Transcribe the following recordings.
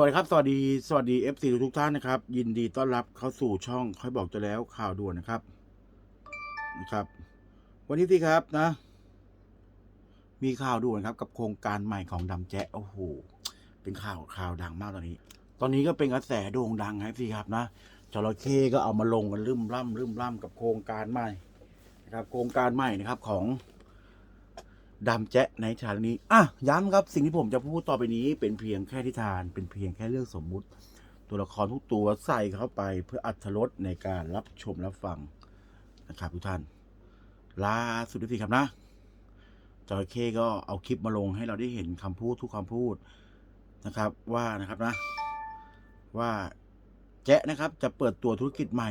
วัสดีครับ สวัสดี สวัสดี FC ทุกท่านนะครับ ยินดีต้อนรับเข้าสู่ช่องค่อยบอกจะแล้วข่าวด่วนนะครับ นะครับ วันนี้สิครับนะ มีข่าวด่วนครับกับโครงการใหม่ของดำแจ๊โอ้โห เป็นข่าวข่าวดังมากตอนนี้ ตอนนี้ก็เป็นกระแสโด่งดังครับสิครับนะจระเข้ก็เอามาลงกันลืมล่ำลืมล่ำกับโครงการใหม่นะครับ โครงการใหม่นะครับของ ดำแจ๊ะในชาลนี้อะย้ำครับสิ่งที่ผมจะพูดต่อไปนี้ เป็นเพียงแค่ทิทาน เป็นเพียงแค่เรื่องสมมุติ ตัวละครทุกตัวใส่เข้าไปเพื่ออัธรสในการรับชมรับฟังนะครับทุกท่านล่าสุดที่ครับนะจอยเคก็เอาคลิปมาลงให้เราได้เห็นคำพูดทุกคำพูดนะครับ ว่านะครับนะ ว่าแจ๊ะนะครับจะเปิดตัวธุรกิจใหม่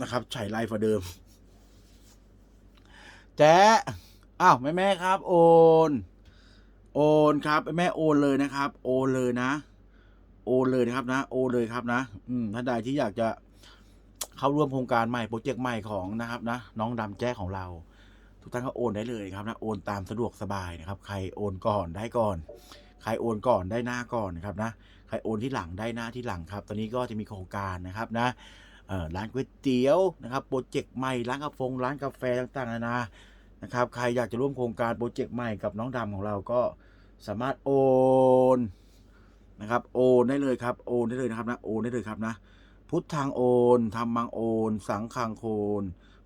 นะครับฉายไลฟ์เดิม แจ๊ะอ้าวแม่แม่ครับ โอน โอนครับแม่โอนเลยนะครับ โอนเลยนะ โอนเลยนะครับนะ โอนเลยครับนะ อืมท่านใดที่อยากจะเข้าร่วมโครงการใหม่โปรเจกต์ใหม่ของนะครับนะน้องดำแจ้ของเรา ทุกท่านก็โอนได้เลยครับนะโอนตามสะดวกสบายนะครับ ใครโอนก่อนได้ก่อน ใครโอนก่อนได้หน้าก่อนนะครับนะใครโอนที่หลังได้หน้าที่หลังครับ ตอนนี้ก็จะมีโครงการนะครับนะ ร้านก๋วยเตี๋ยวนะครับโปรเจกต์ใหม่ร้านกาแฟร้านกาแฟต่างๆนานานะครับใครอยากจะร่วมโครงการโปรเจกต์ใหม่กับน้องดำของเราก็สามารถโอนนะครับโอนได้เลยครับโอนได้เลยนะครับนะโอนได้เลยครับนะพุทธังโอนธรรมังโอน สังฆังโอน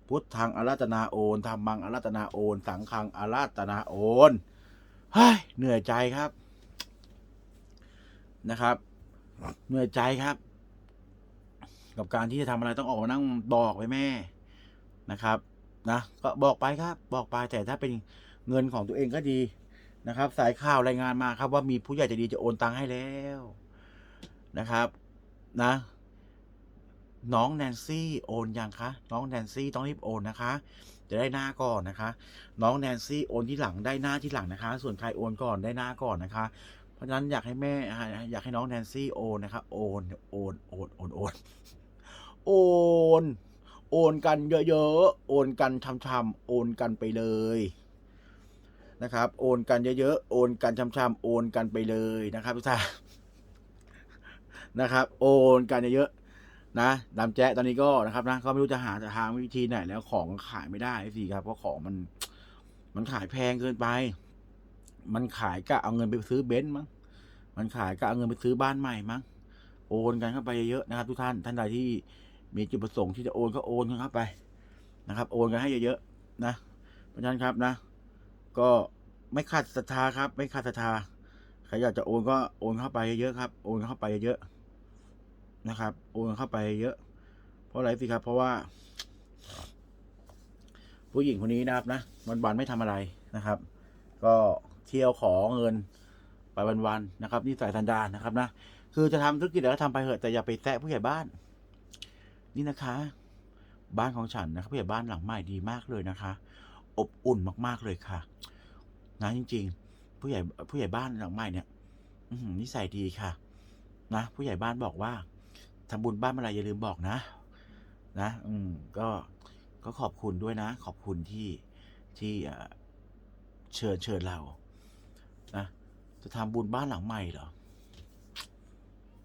พุทธังอาราตนาโอนธรรมังอาราตนาโอน สังฆังอาราตนาโอนเฮ้ยเหนื่อยใจครับนะครับ เหนื่อยใจครับ กับการที่จะทำอะไรต้องออกมานั่งบอกไปแม่นะครับนะก็บอกไปครับ บอกไปแต่ถ้าเป็นเงินของตัวเองก็ดีนะครับ สายข่าวรายงานมาครับ ว่ามีผู้ใหญ่ใจะดีจะโอนตังค์ให้แล้วนะครับ นะ น้องแนนซี่โอนยังคะน้องแนนซี่ต้องรีบโอนนะคะ จะได้หน้าก่อนนะคะ น้องแนนซี่โอนที่หลังได้หน้าที่หลังนะคะ ส่วนใครโอนก่อนได้หน้าก่อนนะคะ เพราะฉะนั้นอยากให้แม่อยากให้น้องแนนซี่โอนนะคะโอนโอนโอนโอนโอน โอน โอนกันเยอะๆ โอนกันช้ำๆโอนกันไปเลยนะครับ โอนกันเยอะๆ โอนกันช้ำๆโอนกันไปเลยนะครับทุกท่านนะครับ โอนกันเยอะๆนะดำแจ๊ะตอนนี้ก็นะครับนะก็ไม่รู้จะหาทางวิธีไหนแล้วของขายไม่ได้สิครับเพราะของมันมันขายแพงเกินไป มันขายก็เอาเงินไปซื้อเบนซ์มั้ง มันขายก็เอาเงินไปซื้อบ้านใหม่มั้ง โอนกันเข้าไปเยอะๆนะครับ ทุกท่าน ท่านใดที่ มีจุดประสงค์ที่จะโอนก็โอนกันเข้าไปนะครับ โอนกันให้เยอะๆนะเพราะฉะนั้นครับนะ ก็ไม่ขาดศรัทธาครับ ไม่ขาดศรัทธาใครอยากจะโอนก็โอนเข้าไปเยอะๆครับ โอนเข้าไปเยอะๆนะครับ โอนเข้าไปเยอะ เพราะอะไรสิครับ เพราะว่า ผู้หญิงคนนี้นะครับนะวันๆไม่ทำอะไรนะครับ ก็เที่ยวขอเงินไปวันๆนะครับนี่สายสันดานนะครับนะคือจะทำธุรกิจอะไรก็ทำไปเถอะแต่อย่าไปแตะผู้ใหญ่บ้าน นี่นะคะ บ้านของฉันนะครับผู้ใหญ่บ้านหลังใหม่ดีมากเลยนะคะ อบอุ่นมากๆเลยค่ะนะจริง ๆ ผู้ใหญ่ผู้ใหญ่บ้านหลังใหม่เนี่ยนิสัยดีค่ะ นะ ผู้ใหญ่บ้านบอกว่าทำบุญบ้านเมื่อไรอย่าลืมบอกนะ นะ อืมก็ก็ขอบคุณด้วยนะ ขอบคุณที่ที่เอ่อเชิญเชิญเรา นะจะทำบุญบ้านหลังใหม่เหรอ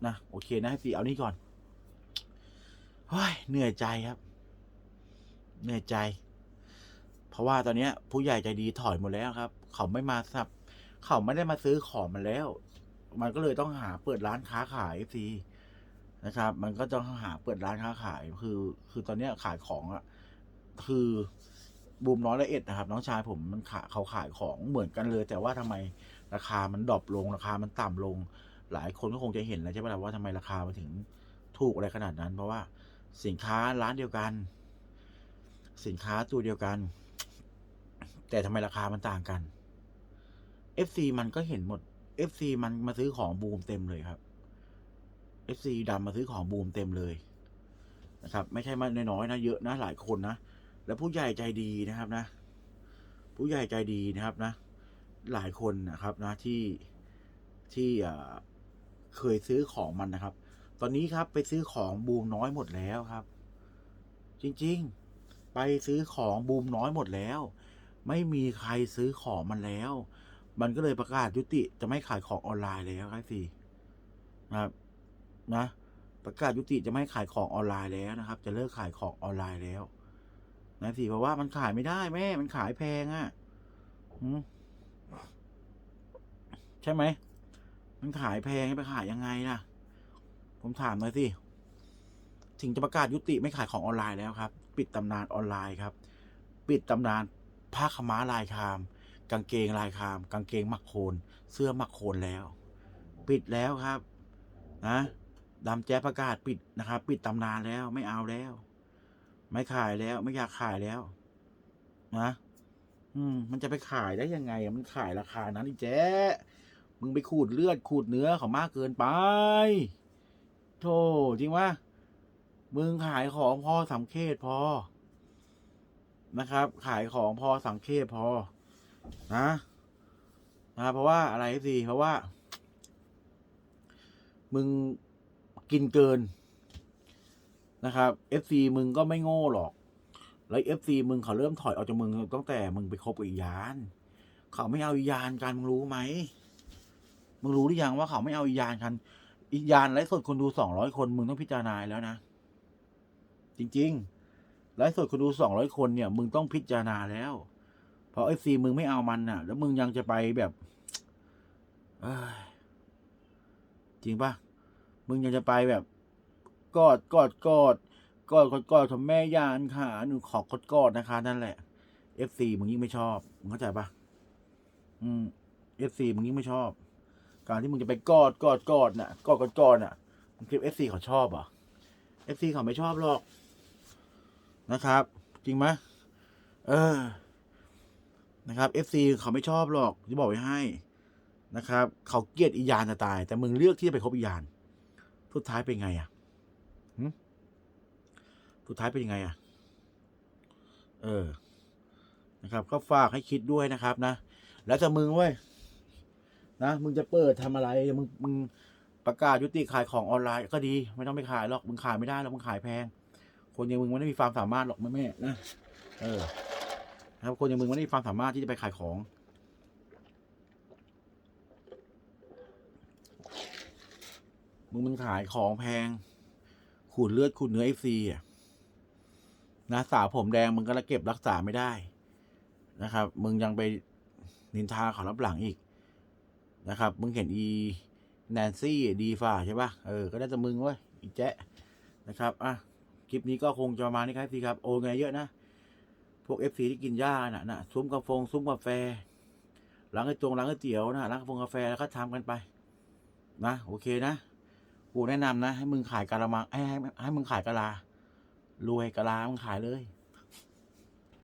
นะ โอเคนะให้สีเอานี่ก่อน เฮ้ยเหนื่อยใจครับ เหนื่อยใจ เพราะว่าตอนเนี้ย ผู้ใหญ่ใจดีถอยหมดแล้วครับ เขาไม่มาสับ เขาไม่ได้มาซื้อของมันแล้ว มันก็เลยต้องหาเปิดร้านค้าขายสินะครับ มันก็ต้องหาเปิดร้านค้าขาย คือ คือตอนเนี้ยขายของอะคือบูมน้อยละเอ็ดนะครับ น้องชายผมมันขาเขาขายของเหมือนกันเลย แต่ว่าทำไมราคามันดรอปลงราคามันต่ำลง หลายคนก็คงจะเห็นแล้วใช่ไหมล่ะว่าทำไมราคามันถึงถูกอะไรขนาดนั้น เพราะว่า สินค้าร้านเดียวกัน สินค้าตัวเดียวกัน แต่ทำไมราคามันต่างกัน FC มันก็เห็นหมด FC มันมาซื้อของบูมเต็มเลยครับ FC ดำมาซื้อของบูมเต็มเลยนะครับ ไม่ใช่มาน้อยๆนะเยอะนะหลายคนนะแล้วผู้ใหญ่ใจดีนะครับนะ ผู้ใหญ่ใจดีนะครับนะ หลายคนนะครับนะที่ที่เอ่อเคยซื้อของมันนะครับ ตอนนี้ครับไปซื้อของบูมน้อยหมดแล้วครับ จริงๆ ไปซื้อของบูมน้อยหมดแล้ว ไม่มีใครซื้อของมันแล้ว มันก็เลยประกาศยุติจะไม่ขายของออนไลน์แล้วครับสี่นะครับนะประกาศยุติจะไม่ขายของออนไลน์แล้วนะครับ จะเลิกขายของออนไลน์แล้วนะสิเพราะว่ามันขายไม่ได้แม่ มันขายแพงอะ่ะใช่ไหมมันขายแพงไปขายยังไงล่ะ ผมถามหน่อยสิ ถึงจะประกาศยุติไม่ขายของออนไลน์แล้วครับ ปิดตำนานออนไลน์ครับ ปิดตำนานผ้าขม้าลายคาม กางเกงลายคาม กางเกงหมักโคน เสื้อหมักโคนแล้ว ปิดแล้วครับ นะดำแจ๊ประกาศปิดนะครับ ปิดตำนานแล้วไม่เอาแล้ว ไม่ขายแล้วไม่อยากขายแล้วนะอืม มันจะไปขายได้ยังไง มันขายราคานั้นอีแจ๊มึงไปขูดเลือดขูดเนื้อเขามากเกินไป โธ่จริงวะมึงขายของพอสังเกตพอ นะครับ ขายของพอสังเกตพอ นะนะเพราะว่าอะไรสิเพราะว่า มึงกินเกินนะครับ FC มึงก็ไม่โง่หรอก แล้ว FC มึงเขาเริ่มถอยออกจากมึงตั้งแต่มึงไปคบกับอียาน เขาไม่เอาอียานกันมึงรู้ไหม มึงรู้หรือยังว่าเขาไม่เอาอียานกัน อียานไลฟ์สดคนดูสองร้อยคนมึงต้องพิจารณาแล้วนะ จริงๆไลฟ์สดคนดูสองร้อยคนเนี่ย มึงต้องพิจารณาแล้ว เพราะ FC มึงไม่เอามันน่ะ แล้วมึงยังจะไปแบบจริงปะมึงยังจะไปแบบกอดกอดกอดกอดกอดกอดของแม่ยานค่ะหนูขอกอดกอดนะคะ นั่นแหละ FC มึงยิ่งไม่ชอบมึงเข้าใจปะอืม FC มึงยิ่งไม่ชอบ การที่มึงจะไปกอดกอดกอดน่ะกอดกอดกอดน่ะมึงคิด FC เขาชอบเหรอะ FC เขาไม่ชอบหรอกนะครับ จริงไหมเออ นะครับ FC เขาไม่ชอบหรอกจะบอกไว้ให้นะครับ เขาเกลียดอียานจะตาย แต่มึงเลือกที่จะไปคบอียานสุดท้ายเป็นไงอะสุดท้ายเป็นยังไงอะ เออ นะครับ ก็ฝากให้คิดด้วยนะครับนะ แล้วแต่มึงเว้ย นะมึงจะเปิดทำอะไรมึงมึงประกาศยุติขายของออนไลน์ก็ดี ไม่ต้องไปขายหรอกมึงขายไม่ได้หรอกมึงขายแพง คนอย่างมึงมันไม่มีความสามารถหรอกแม่แม่นะเออครับคนอย่างมึงมันไม่มีความสามารถที่จะไปขายของมึงมันขายของแพง ขูดเลือดขูดเนื้อไอซีอะนะสาวผมแดงมึงก็ระเก็บรักษาไม่ได้นะครับ มึงยังไปนินทาเขารับหลังอีก นะครับ มึงเห็นอีแนนซี่ดีฝ่าใช่ปะเออ ก็ได้แต่มึงเว้ยอีแจ๊ะนะครับ อะ คลิปนี้ก็คงจะประมาณนี้ครับสิครับ โอนไงเยอะนะ พวกเอฟซีที่กินหญ้าน่ะนะซุ้มกาแฟซุ้มกาแฟร้านกระจงร้านก๋วยเตี๋ยวนะร้านกาแฟกาแฟแล้วก็ทำกันไป นะ โอเคนะ กูแนะนำนะ ให้มึงขายกะละมังให้ให้ให้มึงขายกะลารวยกะลามึงขายเลย